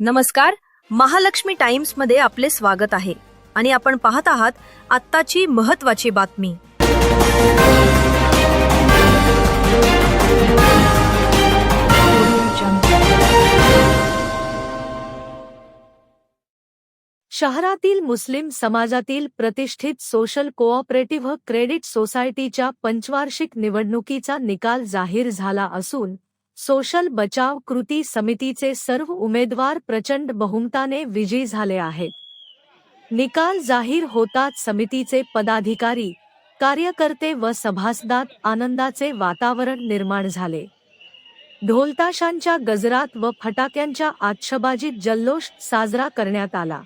नमस्कार महालक्ष्मी टाइम्समध्ये आपले स्वागत आहे आणि आपण पाहत आहात आत्ताची महत्वाची बातमी. शहरातील मुस्लिम समाजातील प्रतिष्ठित सोशल कोऑपरेटिव्ह क्रेडिट सोसायटीच्या पंचवार्षिक निवडणुकीचा निकाल जाहीर झाला असून सोशल बचाव कृती समितीचे सर्व उमेदवार प्रचंड बहुमताने विजयी झाले आहेत. निकाल जाहीर होताच समितीचे पदाधिकारी कार्यकर्ते व सभासदात आनंदाचे वातावरण निर्माण झाले. ढोलताशांच्या गजरात व फटाक्यांच्या आच्छबाजीत जल्लोष साजरा करण्यात आला.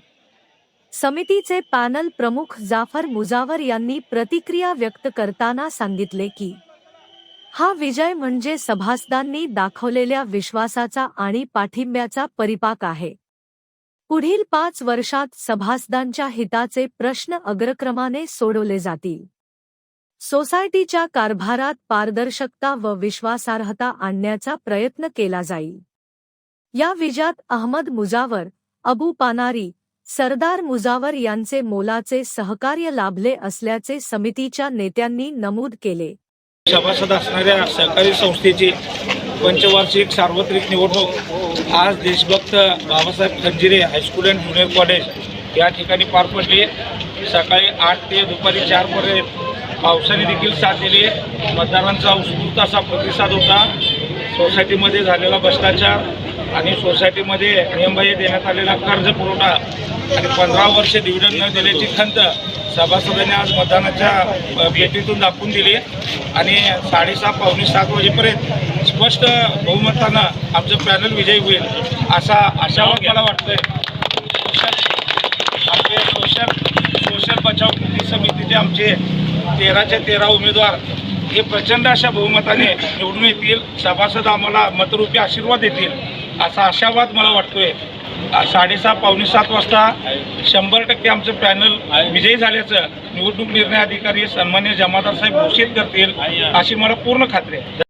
समितीचे पॅनल प्रमुख जाफर मुजावर यांनी प्रतिक्रिया व्यक्त करताना सांगितले की हा विजय म्हणजे सभासदांनी दाखवलेल्या विश्वासाचा आणि पाठिंब्याचा परिपाक आहे. पुढील पाच वर्षात सभासदांच्या हिताचे प्रश्न अग्रक्रमाने सोडवले जातील. सोसायटीच्या कारभारात पारदर्शकता व विश्वासार्हता आणण्याचा प्रयत्न केला जाईल. या विजयात अहमद मुजावर अबू पानारी सरदार मुजावर यांचे मोलाचे सहकार्य लाभले असल्याचे समितीच्या नेत्यांनी नमूद केले. सभासद असणाऱ्या सहकारी संस्थेची पंचवार्षिक सार्वत्रिक निवडणूक आज देशभक्त Babasaheb Khanjire high school and junior college या ठिकाणी पार पडली सकाळी आठ ते दुपारी चारपर्यंत पावसाने देखील साथ दिली मतदारांचा उत्स्फूर्त असा प्रतिसाद होता. सोसायटीमध्ये झालेला भ्रष्टाचार आणि सोसायटीमध्ये नियमबाह्य देण्यात आलेला कर्ज पुरवठा आणि पंधरा वर्ष डिव्हिडंड न दिल्याची खंत सभासदांनी आज मतदानाच्या भेटीतून दाखवून दिली. आणि साडेसहा पावणे सात वाजेपर्यंत स्पष्ट बहुमतानं आमचं पॅनल विजयी होईल असा आशावाद मला वाटतंय. सोशल आमचे सोशल सोशल बचाव कृती समितीचे आमचे तेराचे तेरा उमेदवार हे प्रचंड अशा बहुमताने निवडून येतील. सभासद आम्हाला मतरूपी आशीर्वाद देतील असा आशावाद मला वाटतोय. साडेसहा पावणे सात वाजता शंभर टक्के आमचं पॅनल विजयी झाल्याचं निवडणूक निर्णय अधिकारी सन्मान्य जमादार साहेब घोषित करतील अशी मला पूर्ण खात्री आहे.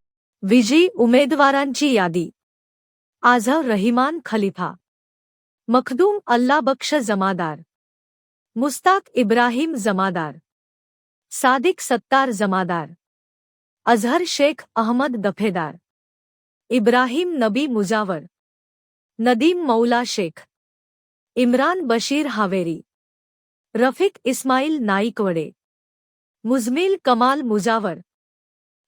विजयी उमेदवारांची यादी. आझर रहिमान खलिफा. मखदूम अल्लाबक्ष जमादार. मुस्ताक इब्राहिम जमादार. सादिक सत्तार जमादार. अझहर शेख अहमद दफेदार. इब्राहिम नबी मुजावर. नदीम मौला शेख. इम्रान बशीर हावेरी. रफिक इस्माईल नाईकवडे. मुजमिल कमाल मुजावर.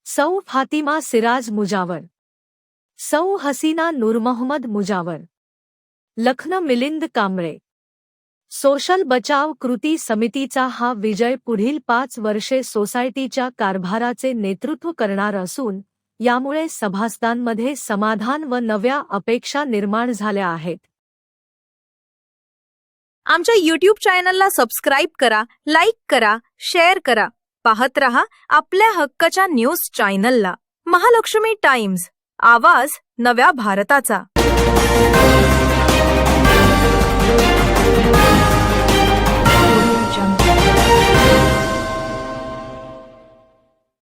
सौ फातिमा सिराज मुजावर. सौ हसीना नूर मोहम्मद मुजावर. लखन मिलिंद कांबळे. सोशल बचाव कृती समितीचा हा विजय पुढील पाच वर्षे सोसायटीच्या कारभाराचे नेतृत्व करणार असून यामुळे सभासदांमध्ये समाधान व नव्या अपेक्षा निर्माण झाल्या आहेत. आमच्या यूट्यूब चॅनलला सबस्क्राईब करा लाईक करा शेअर करा. पाहत रहा आपल्या हक्काच्या न्यूज चॅनलला महालक्ष्मी टाइम्स आवाज नव्या भारताचा.